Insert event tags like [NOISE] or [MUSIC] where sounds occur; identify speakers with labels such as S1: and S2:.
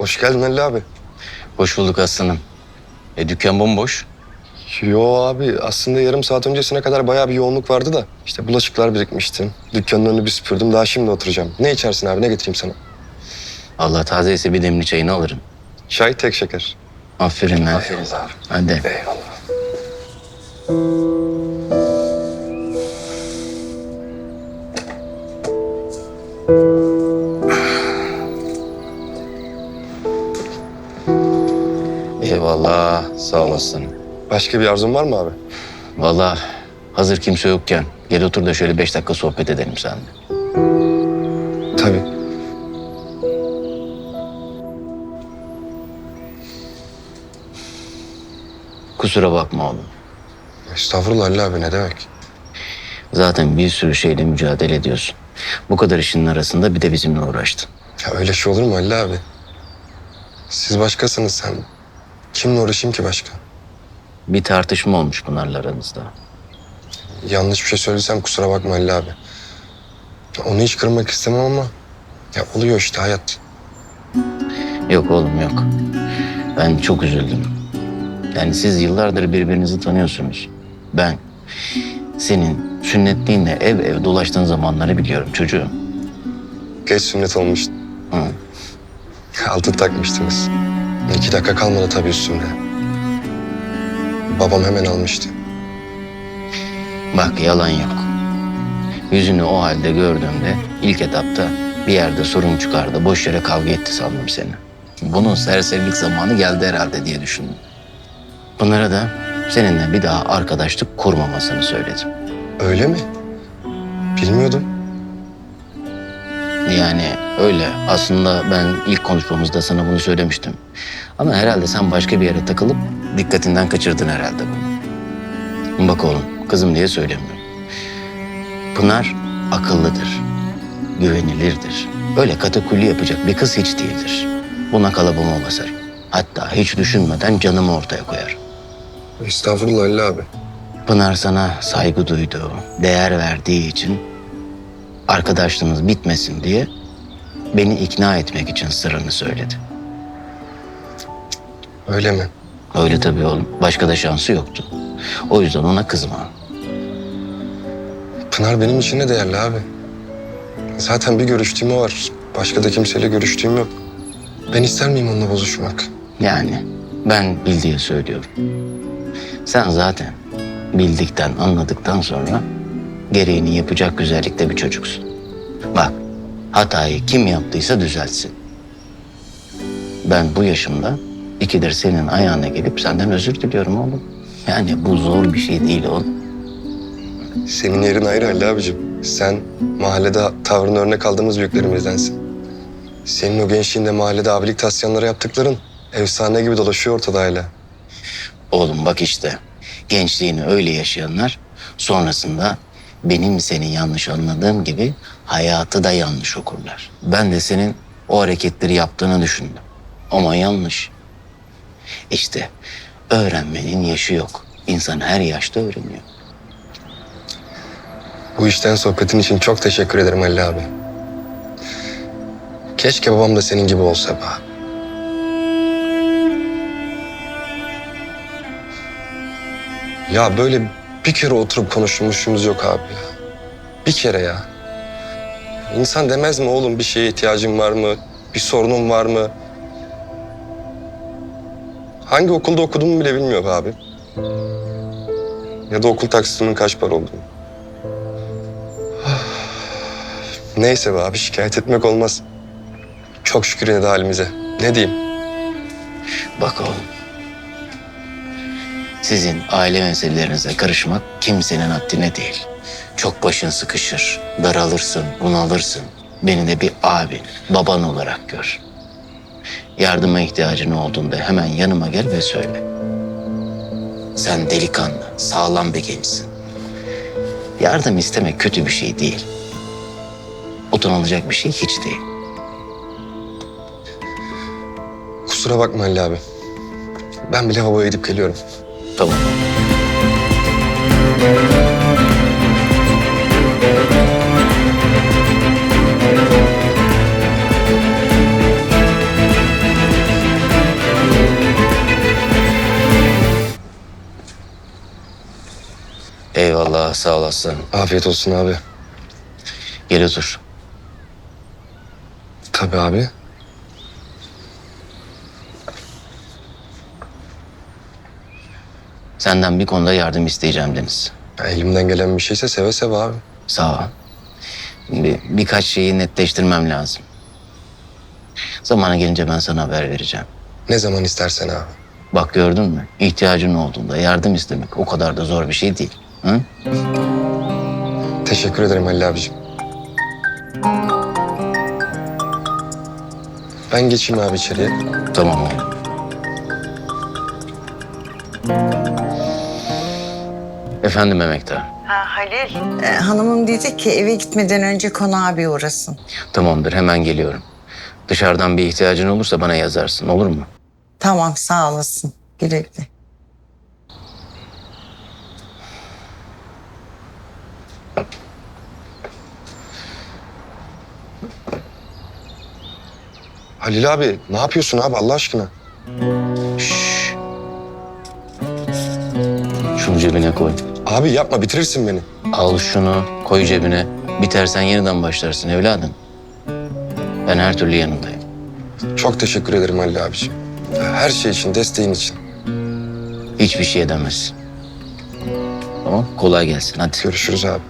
S1: Hoş geldin Halil abi.
S2: Hoş bulduk aslanım. E dükkan bomboş.
S1: Yo abi aslında yarım saat öncesine kadar bayağı bir yoğunluk vardı da. işte bulaşıklar birikmişti. Dükkanın önünü bir süpürdüm. Daha şimdi oturacağım. Ne içersin abi? Ne getireyim sana?
S2: Allah taze ise bir demli çayını alırım.
S1: Çay tek şeker.
S2: Aferin lan. Hadi.
S1: Eyvallah.
S2: Eyvallah. Sağ olasın.
S1: Başka bir arzun var mı abi?
S2: Vallahi hazır kimse yokken gel otur da şöyle beş dakika sohbet edelim seninle.
S1: Tabii.
S2: Kusura bakma oğlum.
S1: Estağfurullah Halil abi ne demek?
S2: Zaten bir sürü şeyle mücadele ediyorsun. Bu kadar işin arasında bir de bizimle uğraştın.
S1: Ya öyle şey olur mu Halil abi? Siz başkasınız sen. Kimle uğraşayım ki başka?
S2: Bir tartışma olmuş Pınar'la aranızda.
S1: Yanlış bir şey söylesem kusura bakma Halil abi. Onu hiç kırmak istemem ama... Ya oluyor işte hayat.
S2: Yok oğlum yok. Ben çok üzüldüm. Yani siz yıllardır birbirinizi tanıyorsunuz. Ben senin sünnetliğinle ev ev dolaştığın zamanları biliyorum çocuğum.
S1: Geç sünnet olmuştu.
S2: Hı.
S1: Altın takmıştınız. İki dakika kalmadı tabii üstümde. Babam hemen almıştı.
S2: Bak yalan yok. Yüzünü o halde gördüğümde ilk etapta bir yerde sorun çıkardı. Boş yere kavga etti sandım seni. Bunun serserilik zamanı geldi herhalde diye düşündüm. Bunlara da seninle bir daha arkadaşlık kurmamasını söyledim.
S1: Öyle mi? Bilmiyordum.
S2: Yani öyle. Aslında ben ilk konuşmamızda sana bunu söylemiştim. Ama herhalde sen başka bir yere takılıp dikkatinden kaçırdın herhalde bunu. Bak oğlum, kızım diye söylemiyorum. Pınar akıllıdır, güvenilirdir. Öyle katakulli yapacak bir kız hiç değildir. Buna kalıbıma basarım. Hatta hiç düşünmeden canımı ortaya koyarım.
S1: Estağfurullah Halil abi.
S2: Pınar sana saygı duyduğu, değer verdiği için arkadaşlığınız bitmesin diye beni ikna etmek için sırrını söyledi.
S1: Öyle mi?
S2: Öyle tabii oğlum. Başka da şansı yoktu. O yüzden ona kızma.
S1: Pınar benim için de değerli abi. Zaten bir görüştüğüm o var. Başka da kimseyle görüştüğüm yok. Ben ister miyim onunla bozuşmak?
S2: Yani ben bildiği söylüyorum. Sen zaten bildikten, anladıktan sonra gereğini yapacak güzellikte bir çocuksun. Bak, hatayı kim yaptıysa düzeltsin. Ben bu yaşımda ikidir senin ayağına gelip senden özür diliyorum oğlum. Yani bu zor bir şey değil oğlum.
S1: Senin yerin ayrı Halil abicim. Sen mahallede tavrını örnek aldığımız büyüklerimizdensin. Senin o gençliğinde mahallede abilik tasyanları yaptıkların efsane gibi dolaşıyor ortada hala.
S2: Oğlum bak işte gençliğini öyle yaşayanlar sonrasında benim seni yanlış anladığım gibi hayatı da yanlış okurlar. Ben de senin o hareketleri yaptığını düşündüm. Ama yanlış. İşte öğrenmenin yaşı yok. İnsan her yaşta öğreniyor.
S1: Bu işten sohbetin için çok teşekkür ederim Halil abi. Keşke babam da senin gibi olsa be. Ya böyle bir kere oturup konuşmuşumuz yok abi ya. Bir kere ya. İnsan demez mi oğlum bir şeye ihtiyacın var mı? Bir sorunun var mı? Hangi okulda okuduğumu bile bilmiyor abi. Ya da okul taksitimin kaç para olduğunu. [SIGHS] Neyse be abi şikayet etmek olmaz. Çok şükür yine de halimize. Ne diyeyim?
S2: Bak oğlum. Sizin aile meselelerinize karışmak kimsenin haddine değil. Çok başın sıkışır, daralırsın, bunalırsın. Beni de bir abin, baban olarak gör. Yardıma ihtiyacın olduğunda hemen yanıma gel ve söyle. Sen delikanlı, sağlam bir gençsin. Yardım istemek kötü bir şey değil. Utanılacak bir şey hiç değil.
S1: Kusura bakma Halil abi. Ben bile lavaboya gidip geliyorum.
S2: Tamam. Eyvallah sağ olasın.
S1: Afiyet olsun abi.
S2: Gel otur.
S1: Tabii abi.
S2: Senden bir konuda yardım isteyeceğim Deniz.
S1: Ya elimden gelen bir şeyse seve seve abi.
S2: Sağ ol. Şimdi birkaç şeyi netleştirmem lazım. Zamanı gelince ben sana haber vereceğim.
S1: Ne zaman istersen abi.
S2: Bak gördün mü? İhtiyacın olduğunda yardım istemek o kadar da zor bir şey değil. Hı?
S1: Teşekkür ederim Halil abicim. Ben geçeyim abi içeriye.
S2: Tamam oğlum. Efendim Emektar.
S3: Ha, Halil. Ee, hanımım dedi ki eve gitmeden önce konağa bir uğrasın.
S2: Tamamdır hemen geliyorum. Dışarıdan bir ihtiyacın olursa bana yazarsın olur mu?
S3: Tamam sağ olasın. Güle güle.
S1: Halil abi ne yapıyorsun abi Allah aşkına?
S2: Şşş. Şunu cebine koy.
S1: Abi yapma bitirirsin beni.
S2: Al şunu koy cebine. Bitersen yeniden başlarsın evladım. Ben her türlü yanındayım.
S1: Çok teşekkür ederim Halil abicim. Her şey için, desteğin için.
S2: Hiçbir şey edemezsin. Tamam kolay gelsin hadi.
S1: Görüşürüz abi.